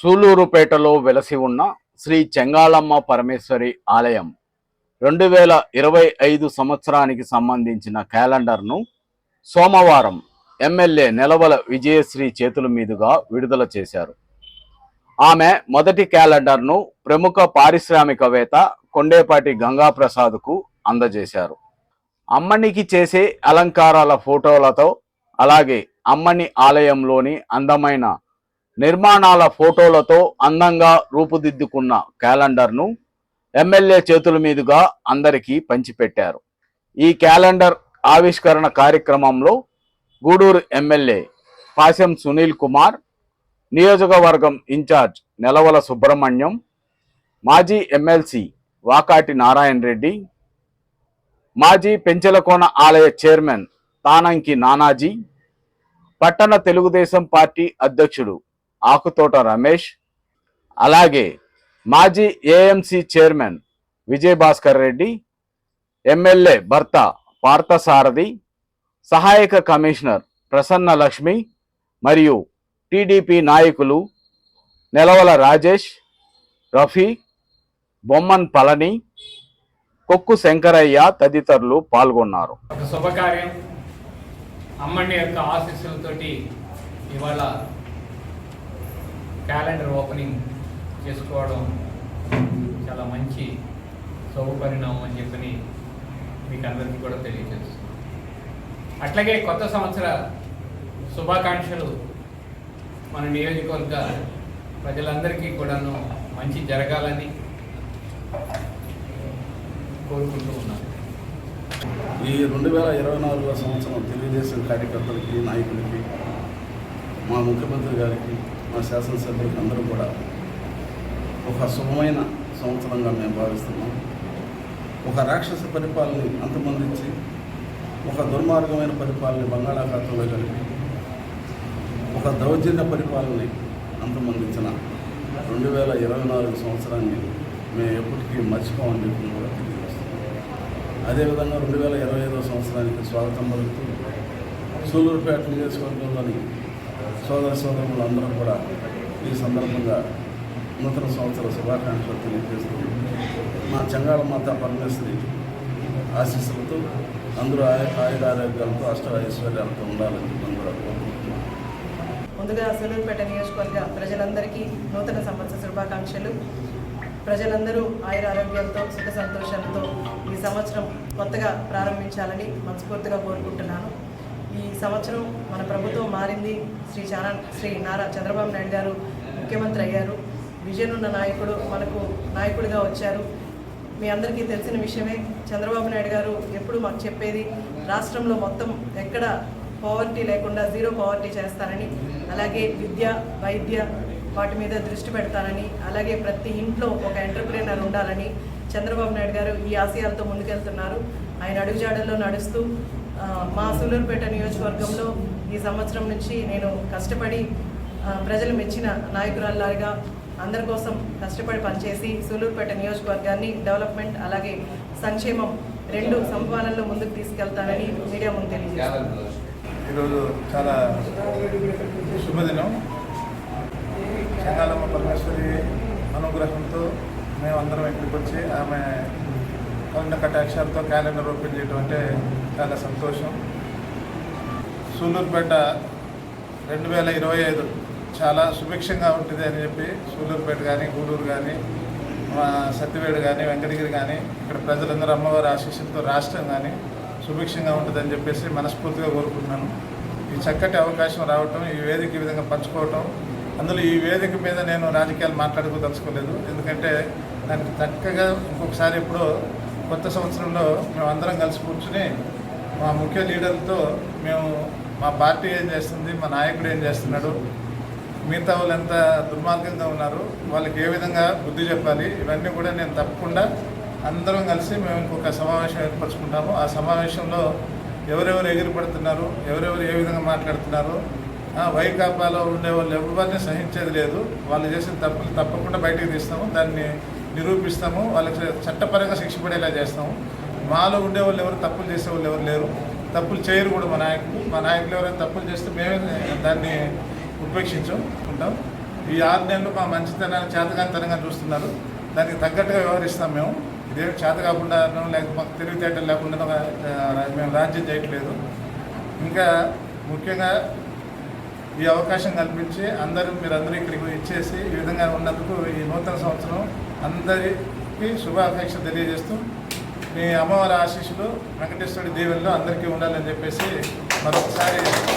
సూలూరుపేటలో వెలసి ఉన్న శ్రీ చెంగాళమ్మ పరమేశ్వరి ఆలయం రెండు వేల ఇరవై ఐదు సంవత్సరానికి సంబంధించిన క్యాలెండర్ను సోమవారం ఎమ్మెల్యే నెలవల విజయశ్రీ చేతుల మీదుగా విడుదల చేశారు. ఆమె మొదటి క్యాలెండర్ను ప్రముఖ పారిశ్రామికవేత్త కొండేపాటి గంగాప్రసాద్కు అందజేశారు. అమ్మనికి చేసే అలంకారాల ఫోటోలతో అలాగే అమ్మని ఆలయంలోని అందమైన నిర్మాణాల ఫోటోలతో అందంగా రూపుదిద్దుకున్న క్యాలెండర్ను ఎమ్మెల్యే చేతుల మీదుగా అందరికీ పంచిపెట్టారు. ఈ క్యాలెండర్ ఆవిష్కరణ కార్యక్రమంలో గూడూరు ఎమ్మెల్యే పాశం సునీల్ కుమార్ నియోజకవర్గం ఇన్ఛార్జ్ నెలవల సుబ్రహ్మణ్యం మాజీ ఎమ్మెల్సీ వాకాటి నారాయణ రెడ్డి మాజీ పెంచలకోన ఆలయ చైర్మన్ తానంకి నానాజీ పట్టణ తెలుగుదేశం పార్టీ అధ్యక్షుడు ఆకుతోట రమేష్ అలాగే మాజీ AMC chairman Vijayabhaskar Reddy MLA భర్త పార్థసారథి సహాయక కమిషనర్ ప్రసన్న లక్ష్మి మరియు టీడీపీ నాయకులు నెలవల రాజేష్ రఫీ బొమ్మన్ పళని కొక్కు శంకరయ్య తదితరులు పాల్గొన్నారు. శుభకార్యం అమ్మని యొక్క ఆశీస్సులతోటి ఇవాళ క్యాలెండర్ ఓపెనింగ్ చేసుకోవడం చాలా మంచి శుభపరిణామం అని చెప్పని మీకు అందరికీ కూడా తెలియజేస్తుంది అట్లాగే కొత్త సంవత్సర శుభాకాంక్షలు మన నియోజకవర్గ ప్రజలందరికీ కూడాను మంచి జరగాలని కోరుకుంటూ ఉన్నాను. ఈ రెండు వేల ఇరవై నాలుగో సంవత్సరం తెలుగుదేశం కార్యకర్తలకి నాయకులకి మా ముఖ్యమంత్రి గారికి మా శాసనసభ్యులకు అందరూ కూడా ఒక శుభమైన సంవత్సరంగా మేము భావిస్తున్నాం. ఒక రాక్షస పరిపాలనని అంతమందించి ఒక దుర్మార్గమైన పరిపాలన బంగాళాఖాతంలో కలిపి ఒక దౌర్జన్య పరిపాలనని అంతమందించిన రెండు వేల ఇరవై నాలుగు సంవత్సరాన్ని మేము ఎప్పటికీ మర్చిపోమని చెప్పి కూడా తెలియజేస్తున్నాం. అదేవిధంగా రెండు వేల ఇరవై ఐదో సంవత్సరానికి స్వాగతం పలుకుతూ సూలూరుపేట నియోజకవర్గంలోని సోదర సోదరులందరూ కూడా ఈ సందర్భంగా నూతన సంవత్సర శుభాకాంక్షలు తెలియజేస్తూ మా చంగాళ మాత పరమేశ్వరి ఆశీస్సులతో అందరూ ఆయు ఆయుర ఆరోగ్యాలతో అష్ట ఐశ్వర్యాలతో ఉండాలని కూడా ముందుగా సూలూరుపేట నియోజకవర్గ ప్రజలందరికీ నూతన సంవత్సర శుభాకాంక్షలు. ప్రజలందరూ ఆయుర ఆరోగ్యాలతో సుఖ సంతోషాలతో ఈ సంవత్సరం కొత్తగా ప్రారంభించాలని మనస్ఫూర్తిగా కోరుకుంటున్నాను. సంవత్సరం మన ప్రభుత్వం మారింది. శ్రీ చారా శ్రీ నారా చంద్రబాబు నాయుడు గారు ముఖ్యమంత్రి అయ్యారు. విజన్ ఉన్న నాయకుడు మనకు నాయకుడిగా వచ్చారు. మీ అందరికీ తెలిసిన విషయమే చంద్రబాబు నాయుడు గారు ఎప్పుడు మాకు చెప్పేది రాష్ట్రంలో మొత్తం ఎక్కడ పవర్టీ లేకుండా జీరో పవర్టీ చేస్తారని అలాగే విద్య వైద్య వాటి మీద దృష్టి పెడతారని అలాగే ప్రతి ఇంట్లో ఒక ఎంటర్ప్రీనర్ ఉండాలని చంద్రబాబు నాయుడు గారు ఈ ఆశయాలతో ముందుకెళ్తున్నారు. ఆయన అడుగుజాడల్లో నడుస్తూ మా సూలూరుపేట నియోజకవర్గంలో ఈ సంవత్సరం నుంచి నేను కష్టపడి ప్రజలు మెచ్చిన నాయకురాల్లాగా అందరి కోసం కష్టపడి పనిచేసి సూలూరుపేట నియోజకవర్గాన్ని డెవలప్మెంట్ అలాగే సంక్షేమం రెండు సంపాలనలో ముందుకు తీసుకెళ్తానని మీడియా ముందు తెలియజేస్తాను ఈరోజు చాలా శుభదినం. చెంగాలమ్మ పరమేశ్వరి అనుగ్రహంతో మేమందరం ఇక్కడికి వచ్చి ఆమె కన్న కటాక్షాలతో క్యాలెండర్ ఓపెన్ చేయడం అంటే చాలా సంతోషం. సూలూరుపేట రెండు వేల ఇరవై ఐదు చాలా సుభిక్షంగా ఉంటుంది అని చెప్పి సూలూరుపేట కానీ గూడూరు కానీ మా సత్యవేడు కానీ వెంకటగిరి కానీ ఇక్కడ ప్రజలందరూ అమ్మవారి ఆశీస్సులతో రాష్ట్రం కానీ సుభిక్షంగా ఉంటుందని చెప్పేసి మనస్ఫూర్తిగా కోరుకుంటున్నాను. ఈ చక్కటి అవకాశం రావటం ఈ వేదిక ఈ విధంగా పంచుకోవటం అందులో ఈ వేదిక మీద నేను రాజకీయాలు మాట్లాడుకోదలుచుకోలేదు. ఎందుకంటే దానికి చక్కగా ఇంకొకసారి ఎప్పుడో కొత్త సంవత్సరంలో మేము అందరం కలిసి కూర్చుని మా ముఖ్య లీడర్లతో మేము మా పార్టీ ఏం చేస్తుంది మా నాయకుడు ఏం చేస్తున్నాడు మిగతా వాళ్ళు ఎంత దుర్మార్గంగా ఉన్నారు వాళ్ళకి ఏ విధంగా బుద్ధి చెప్పాలి ఇవన్నీ కూడా నేను తప్పకుండా అందరం కలిసి మేము ఇంకొక సమావేశం ఏర్పరచుకుంటాము. ఆ సమావేశంలో ఎవరెవరు ఎగిరిపడుతున్నారు ఎవరెవరు ఏ విధంగా మాట్లాడుతున్నారు ఆ, వైకాపాలో ఉండే వాళ్ళు ఎవరిని సహించేది లేదు వాళ్ళు చేసిన తప్పులు తప్పకుండా బయటకు తీస్తాము. దాన్ని నిరూపిస్తాము వాళ్ళకి చట్టపరంగా శిక్ష పడేలా చేస్తాము. మాలో ఉండే వాళ్ళు ఎవరు తప్పులు చేసే వాళ్ళు ఎవరు లేరు. తప్పులు చేయరు కూడా మా నాయకులు. మా నాయకులు ఎవరైనా తప్పులు చేస్తే మేమే దాన్ని ఉపేక్షించుకుంటాం. ఈ ఆరు నెలలు మా మంచితనాన్ని చేతకానితనంగా చూస్తున్నారు. దానికి తగ్గట్టుగా వ్యవహరిస్తాం మేము. ఇదేమి చేత కాకుండా లేకపోతే మాకు తెలివితేటలు లేకుండా మేము రాజ్యం చేయట్లేదు. ఇంకా ముఖ్యంగా ఈ అవకాశం కల్పించి అందరూ మీరందరూ ఇక్కడికి ఇచ్చేసి ఈ విధంగా ఉన్నందుకు ఈ నూతన సంవత్సరం అందరికీ శుభాకాంక్ష తెలియజేస్తూ మీ అమ్మవారి ఆశీస్సులు వెంకటేశ్వరుడి దీవెనలో అందరికీ ఉండాలని చెప్పేసి మరొకసారి